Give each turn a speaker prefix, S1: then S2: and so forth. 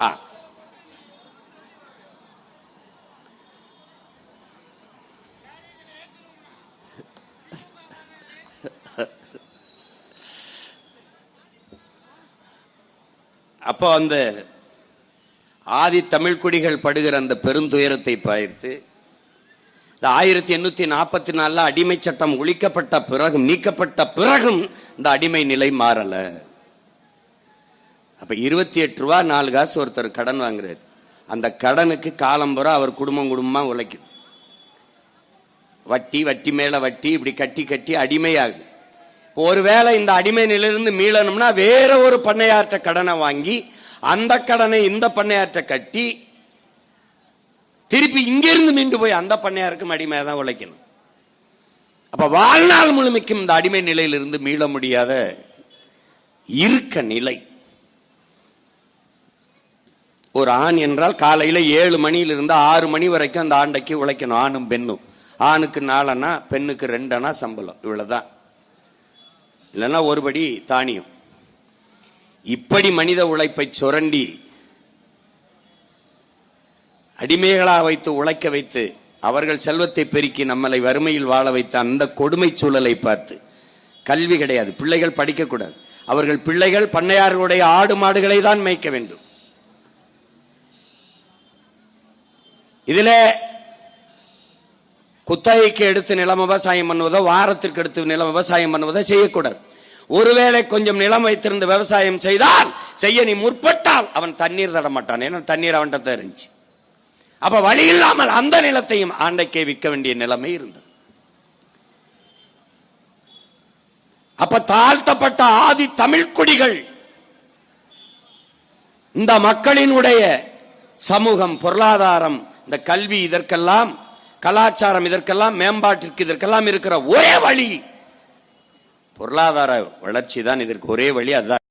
S1: ஆ. அப்போ அந்த ஆதி தமிழ்குடிகள் படுகிற அந்த பெருந்துயரத்தை பயிர்த்து இந்த ஆயிரத்தி எண்ணூத்தி நாற்பத்தி நாலில் அடிமை சட்டம் ஒழிக்கப்பட்ட பிறகும் நீக்கப்பட்ட பிறகும் இந்த அடிமை நிலை மாறலை. அப்போ இருபத்தி எட்டு ரூபா நாலு காசு ஒருத்தர் கடன் வாங்குறாரு. அந்த கடனுக்கு காலம்புறம் அவர் குடும்பம் குடும்பமாக உழைக்குது வட்டி வட்டி மேலே வட்டி இப்படி கட்டி கட்டி அடிமையாகுது. இப்போ ஒருவேளை இந்த அடிமை நிலையிலிருந்து மீளணும்னா வேற ஒரு பண்ணையாற்ற கடனை வாங்கி அந்த கடனை இந்த பண்ணையாற்ற கட்டி திருப்பி இங்கிருந்து மீண்டு போய் அந்த பண்ணையாருக்கும் அடிமையாக தான் உழைக்கணும். அப்ப வாழ்நாள் முழுமைக்கும் இந்த அடிமை நிலையிலிருந்து மீள முடியாத இருக்க நிலை. ஒரு ஆண் என்றால் காலையில் ஏழு மணியிலிருந்து ஆறு மணி வரைக்கும் அந்த ஆண்டைக்கு உழைக்கணும். ஆணும் பெண்ணும். ஆணுக்கு நாலனா பெண்ணுக்கு ரெண்டனா சம்பளம். இவ்வளோதான் இல்லைன்னா ஒருபடி தானியம். இப்படி மனித உழைப்பை சுரண்டி அடிமைகளாக வைத்து உழைக்க வைத்து அவர்கள் செல்வத்தை பெருக்கி நம்மளை வறுமையில் வாழ வைத்த அந்த கொடுமை சூழலை பார்த்து கல்வி கிடையாது. பிள்ளைகள் படிக்கக்கூடாது. அவர்கள் பிள்ளைகள் பண்ணையார்களுடைய ஆடு மாடுகளை தான் மேய்க்க வேண்டும். இதுல குத்தகைக்கு எடுத்து நிலம் விவசாயம் பண்ணுவதோ வாரத்திற்கு எடுத்து நிலம் விவசாயம் பண்ணுவதோ செய்யக்கூடாது. ஒருவேளை கொஞ்சம் நிலம் வைத்திருந்து விவசாயம் செய்தால் செய்ய நீ முற்பட்டால் அவன் தண்ணீர் தட மாட்டான். ஏன்னா தண்ணீர் அவன்கிட்ட தெரிஞ்சு அப்ப வழி இல்லாமல் அந்த நிலத்தையும் ஆண்டைக்கே விற்க வேண்டிய நிலைமை இருந்தது. அப்ப தாழ்த்தப்பட்ட ஆதி தமிழ்குடிகள் இந்த மக்களினுடைய சமூகம் பொருளாதாரம் இந்த கல்வி இதற்கெல்லாம் கலாச்சாரம் இதற்கெல்லாம் மேம்பாட்டிற்கு இதற்கெல்லாம் இருக்கிற ஒரே வழி. பொருளாதார வளர்ச்சி தான் இதற்கு ஒரே வழி அதுதான்